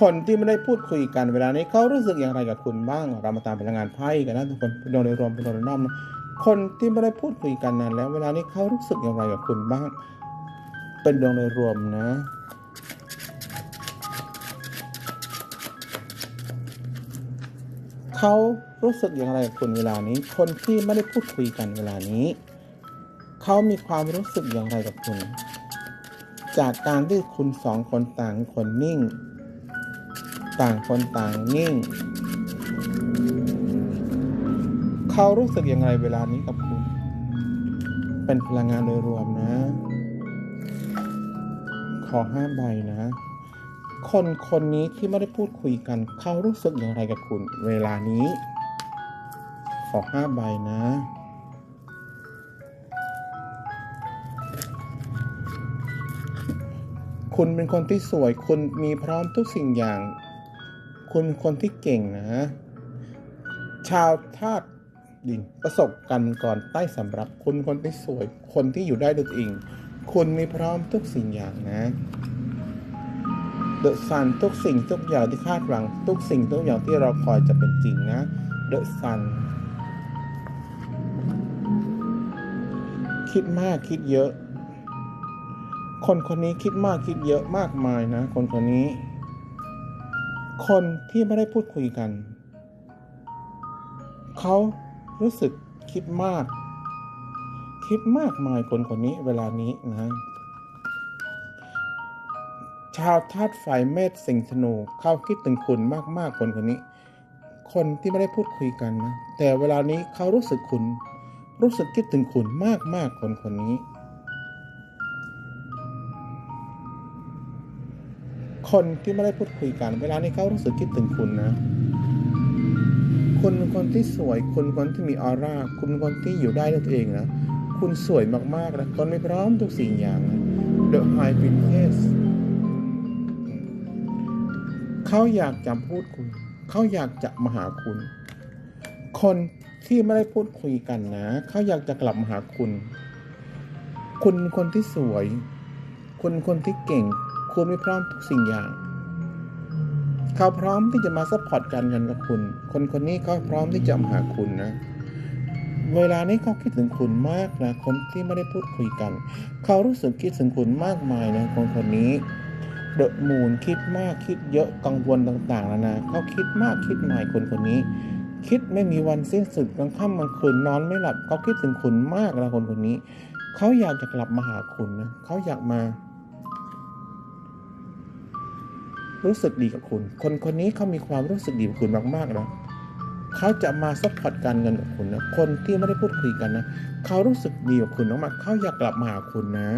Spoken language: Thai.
คนที่ไม่ได้พูดคุยกันเวลานี้เขารู้สึกอย่างไรกับคุณบ้าง เรามาตามพลังงานไพ่กันนะทุกคนเป็นโดยรวมเป็นโดยรวมนะคนที่ไม่ได้พูดคุยกันนานแล้ว เวลานี้เขารู้สึกอย่างไรกับคุณบ้าง เป็นดวงโดยรวมนะเขารู้สึกอย่างไรกับคุณเวลานี้ คนที่ไม่ได้พูดคุยกันเวลานี้ เขามีความรู้สึกอย่างไรกับคุณ จากการที่คุณสองคนต่างคนนิ่ง ต่างคนต่างนิ่ง เขารู้สึกอย่างไรเวลานี้กับคุณ เป็นพลังงานโดยรวมนะ ขอห้าใบนะ คนคนนี้ที่ไม่ได้พูดคุยกัน เขารู้สึกอย่างไรกับคุณ เวลานี้ ขอห้าใบนะคุณเป็นคนที่สวย คุณมีพร้อมทุกสิ่งอย่าง คุณเป็นคนที่เก่งนะ ชาวธาตุดินประสบกันก่อนใต้สำรับ คุณคนที่สวย คนที่อยู่ได้ด้วยตัวเอง คุณมีพร้อมทุกสิ่งอย่างนะเดอะซันทุกสิ่งทุกอย่างที่คาดหวัง ทุกสิ่งทุกอย่างที่เราคอยจะเป็นจริงนะเดอะซันคิดมากคิดเยอะ คนคนนี้คิดมากคิดเยอะมากมายนะ คนคนนี้ คนที่ไม่ได้พูดคุยกัน เขารู้สึกคิดมาก คิดมากมายคนคนนี้เวลานี้นะ ชาวธาตุไฟเมษสิงธนูเขาคิดถึงคุณมากๆคนคนนี้ คนที่ไม่ได้พูดคุยกันนะ แต่เวลานี้เขารู้สึกคุณ รู้สึกคิดถึงคุณมากๆคนคนนี้ คนที่ไม่ได้พูดคุยกัน เวลานี้เขารู้สึกคิดถึงคุณนะ คุณเป็นคนที่สวย คุณเป็นคนที่มีออร่า คุณเป็นคนที่อยู่ได้ด้วยตัวเองนะ คุณสวยมากๆนะคนไม่พร้อมทุกสิ่งอย่างนะ The High Princess เขาอยากจะพูดคุยเขาอยากจะมาหาคุณ คนที่ไม่ได้พูดคุยกันนะ เขาอยากจะกลับมาหาคุณ คุณเป็นคนที่สวย คุณเป็นคนที่เก่ง คุณมีพร้อมทุกสิ่งอย่างเขาพร้อมที่จะมาซัพพอร์ตกันกันกับคุณ คนคนนี้เขาพร้อมที่จะมาหาคุณนะ เวลานี้เขาคิดถึงคุณมากนะ คนที่ไม่ได้พูดคุยกัน เขารู้สึกคิดถึงคุณมากมายนะคนคนนี้เดอะมูนคิดมากคิดเยอะกังวลต่างๆนานาเขาคิดมากคิดหมายคนคนนี้ คิดไม่มีวันสิ้นสุดกลางค่ำกลางคืนนอนไม่หลับเขาคิดถึงคุณมากนะคนคนนี้ เขาอยากจะกลับมาหาคุณนะเขาอยากมา รู้สึกดีกับคุณ คนคนนี้เขามีความรู้สึกดีกับคุณมากๆนะเขาจะมาซัพพอร์ตการเงินกับคุณนะ คนที่ไม่ได้พูดคุยกันนะ เขารู้สึกดีกับคุณมากๆเขาอยากกลับมาหาคุณนะ